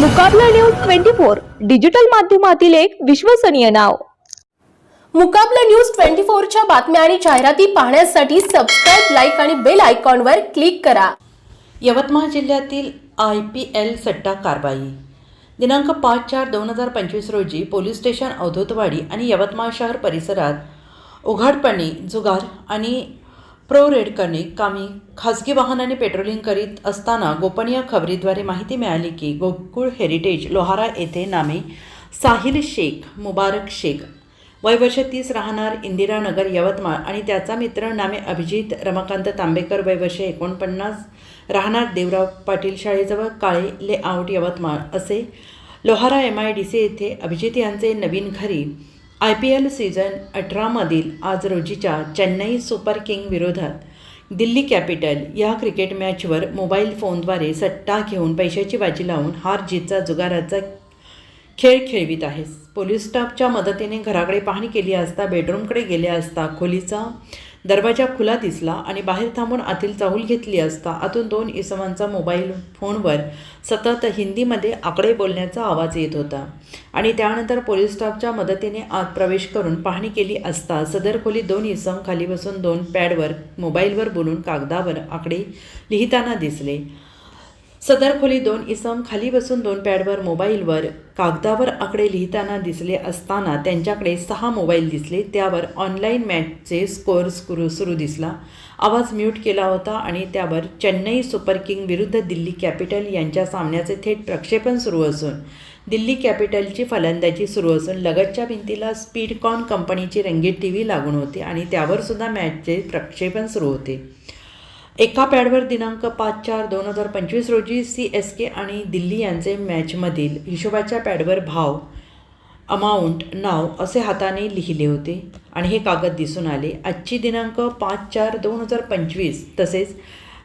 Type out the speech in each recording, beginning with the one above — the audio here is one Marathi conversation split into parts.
Mukabla news twenty four digital माध्यमातील एक विश्वसनीय नाव. मुकाबला न्यूज ट्वेंटी फोरच्या बातम्या आणि जाहिराती पाहण्यासाठी सबस्क्राईब लाईक आणि बेल आयकॉनवर क्लिक करा. यवतमाळ जिल्ह्यातील आय पी एल सट्टा कारवाई दिनांक पाच चार दोन हजार पंचवीस रोजी पोलीस स्टेशन अवधूतवाडी आणि यवतमाळ शहर परिसरात उघडपणे जुगार आणि प्रो रेड करणे कामी खासगी वाहनाने पेट्रोलिंग करीत असताना गोपनीय खबरीद्वारे माहिती मिळाली की गोकुळ हेरिटेज लोहारा येथे नामे साहिल शेख मुबारक शेख. वयवर्ष तीस राहणार इंदिरानगर यवतमाळ आणि त्याचा मित्र नामे अभिजित रमाकांत तांबेकर वयवर्ष एकोणपन्नास राहणार देवराव पाटील शाळेजवळ काळे लेआउट यवतमाळ असे Lohara M I D C येथे अभिजित यांचे नवीन घरी आय पी एल सीझन अठरामधील आज रोजीच्या चेन्नई सुपर किंग विरोधात दिल्ली कॅपिटल या क्रिकेट मॅचवर मोबाईल फोनद्वारे सट्टा घेऊन पैशाची बाजी लावून हार जीतचा जुगाराचा खेळ खेळवीत आहेस पोलीस स्टाफच्या मदतीने घराकडे पाहणी केली असता बेडरूमकडे गेले असता खोलीचा दरवाजा खुला दिसला आणि बाहेर थांबून आतील चाहूल घेतली असता आतून दोन इसमांचा मोबाईल फोनवर सतत हिंदीमध्ये आकडे बोलण्याचा आवाज येत होता. आणि त्यानंतर पोलीस स्टाफच्या मदतीने आत प्रवेश करून पाहणी केली असता सदर खोली दोन इसम खाली बसून दोन पॅडवर मोबाईलवर बोलून कागदावर आकडे लिहिताना दिसले. सदर खोली दोन इसम खाली बसून दोन पॅडवर मोबाईलवर कागदावर आकडे लिहिताना दिसले असताना त्यांच्याकडे सहा मोबाईल दिसले. त्यावर ऑनलाईन मॅचचे स्कोअर सुरू सुरू दिसला. आवाज म्यूट केला होता आणि त्यावर चेन्नई सुपर किंग विरुद्ध दिल्ली कॅपिटल यांच्या सामन्याचे थेट प्रक्षेपण सुरू असून दिल्ली कॅपिटलची फलंदाजी सुरू असून लगतच्या भिंतीला स्पीडकॉन कंपनीची रंगीत टी व्ही लागून होती आणि त्यावर सुद्धा मॅचचे प्रक्षेपण सुरू होते. एका पॅडवर दिनांक पाच चार दोन हजार पंचवीस रोजी सी एस के आणि दिल्ली यांचे मॅचमधील हिशोबाच्या पॅडवर भाव अमाऊंट नाव असे हाताने लिहिले होते आणि हे कागद दिसून आले. आजची दिनांक पाच चार दोन हजार पंचवीस तसेच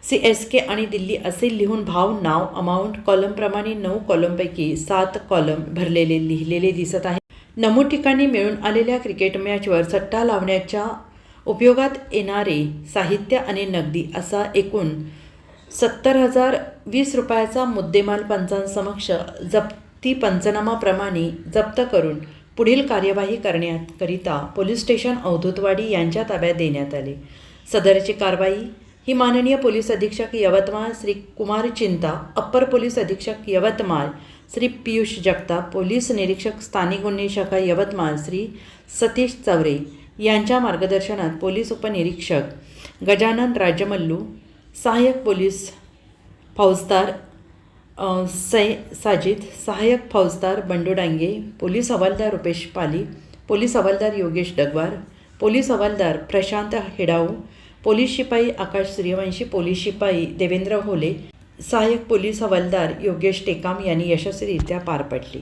सी एस के आणि दिल्ली असे लिहून भाव नाव अमाऊंट कॉलमप्रमाणे नऊ कॉलमपैकी सात कॉलम भरलेले लिहिलेले दिसत आहे. नमूद ठिकाणी मिळून आलेल्या क्रिकेट मॅचवर सट्टा लावण्याच्या उपयोगात येणारे साहित्य आणि नगदी असा एकूण सत्तर हजार वीस रुपयाचा मुद्देमाल पंचांसमक्ष जप्ती पंचनामाप्रमाणे जप्त करून पुढील कार्यवाही करण्याकरिता पोलीस स्टेशन अवधूतवाडी यांच्या ताब्यात देण्यात आले. सदरची कारवाई ही माननीय पोलीस अधीक्षक यवतमाळ श्री कुमार चिंता अप्पर पोलीस अधीक्षक यवतमाळ श्री पियुष जगताप पोलीस निरीक्षक स्थानिक गुन्हे शाखा यवतमाळ श्री सतीश चवरे यांच्या मार्गदर्शनात पोलीस उपनिरीक्षक गजानन राजमल्लू सहाय्यक पोलीस फौजदार सै साजिद सहाय्यक फौजदार बंडू डांगे पोलीस हवालदार रुपेश पाली पोलीस हवालदार योगेश डगवार पोलीस हवालदार प्रशांत हेडाऊ पोलीस शिपाई आकाश सूर्यवंशी पोलीस शिपाई देवेंद्र होले सहाय्यक पोलीस हवालदार योगेश टेकाम यांनी यशस्वीरित्या पार पडली.